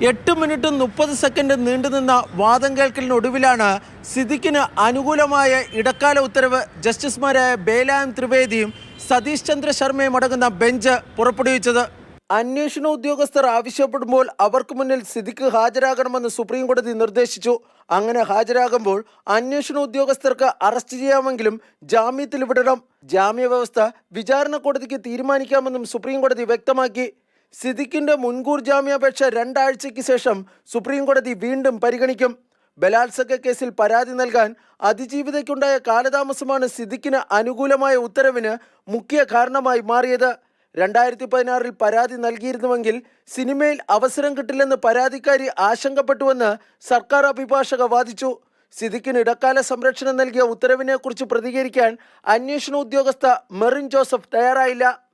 എട്ട് മിനിറ്റ് മുപ്പത് സെക്കൻഡ് നീണ്ടുനിന്ന വാദം കേൾക്കലിനൊടുവിലാണ് സിദ്ദിഖിന് അനുകൂലമായ ഇടക്കാല ഉത്തരവ് ജസ്റ്റിസുമാരായ ബേലായം ത്രിവേദിയും സതീഷ് ചന്ദ്ര ശർമ്മയും അടങ്ങുന്ന ബെഞ്ച് പുറപ്പെടുവിച്ചത്. അന്വേഷണ ഉദ്യോഗസ്ഥർ ആവശ്യപ്പെടുമ്പോൾ അവർക്ക് മുന്നിൽ സിദ്ദിഖ് ഹാജരാകണമെന്ന് സുപ്രീം കോടതി നിർദ്ദേശിച്ചു. അങ്ങനെ ഹാജരാകുമ്പോൾ അന്വേഷണ ഉദ്യോഗസ്ഥർക്ക് അറസ്റ്റ് ചെയ്യാമെങ്കിലും ജാമ്യത്തിൽ വിടണം. ജാമ്യ വ്യവസ്ഥ വിചാരണ കോടതിക്ക് തീരുമാനിക്കാമെന്നും സുപ്രീം കോടതി വ്യക്തമാക്കി. സിദ്ദിഖിന്റെ മുൻകൂർ ജാമ്യാപേക്ഷ രണ്ടാഴ്ചയ്ക്ക് ശേഷം സുപ്രീം കോടതി വീണ്ടും പരിഗണിക്കും. ബലാത്സംഗ കേസിൽ പരാതി നൽകാൻ അതിജീവിതയ്ക്കുണ്ടായ കാലതാമസമാണ് സിദ്ദിഖിന് അനുകൂലമായ ഉത്തരവിന് മുഖ്യ കാരണമായി മാറിയത്. രണ്ടായിരത്തി പതിനാറിൽ പരാതി നൽകിയിരുന്നുവെങ്കിൽ സിനിമയിൽ അവസരം കിട്ടില്ലെന്ന് പരാതിക്കാരി ആശങ്കപ്പെട്ടുവെന്ന് സർക്കാർ അഭിഭാഷക വാദിച്ചു. സിദ്ദിഖിന് ഇടക്കാല സംരക്ഷണം നൽകിയ ഉത്തരവിനെക്കുറിച്ച് പ്രതികരിക്കാൻ അന്വേഷണ ഉദ്യോഗസ്ഥ മെറിൻ ജോസഫ് തയ്യാറായില്ല.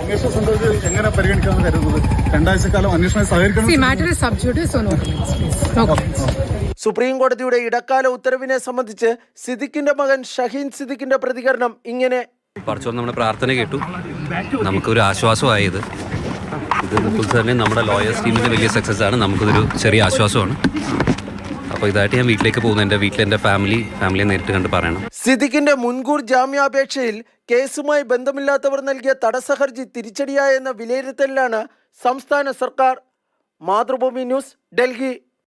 അന്വേഷണ സംഘത്തിൽ എങ്ങനെ പരിഗണിക്കാമെന്ന് കരുതുന്നത്? രണ്ടാഴ്ചക്കാലം അന്വേഷണം സഹകരിക്കണം. സുപ്രീം കോടതിയുടെ ഇടക്കാല ഉത്തരവിനെ സംബന്ധിച്ച് സിദ്ദിഖിന്റെ മകൻ ഷഹീൻ സിദ്ദിഖിന്റെ പ്രതികരണം ഇങ്ങനെ പറച്ചോ നമ്മുടെ പ്രാർത്ഥന കേട്ടു. നമുക്കൊരു ആശ്വാസമായത്. ഇത് ഇത് തന്നെ നമ്മുടെ ലോയേഴ്സ് ടീമിന്റെ വലിയ സക്സസ് ആണ്. നമുക്കിതൊരു ചെറിയ ആശ്വാസമാണ്. അപ്പോൾ ഇതായിട്ട് ഞാൻ വീട്ടിലേക്ക് പോകുന്നു. എന്റെ വീട്ടിൽ എന്റെ ഫാമിലി ഫാമിലിയെ നേരിട്ട് കണ്ട് പറയണം. സിദ്ദിഖിന്റെ മുൻകൂർ ജാമ്യാപേക്ഷയിൽ കേസുമായി ബന്ധമില്ലാത്തവർ നൽകിയ തടസ്സ ഹർജി തിരിച്ചടിയായെന്ന വിലയിരുത്തലിലാണ് സംസ്ഥാന സർക്കാർ. മാതൃഭൂമി ന്യൂസ് ഡൽഹി.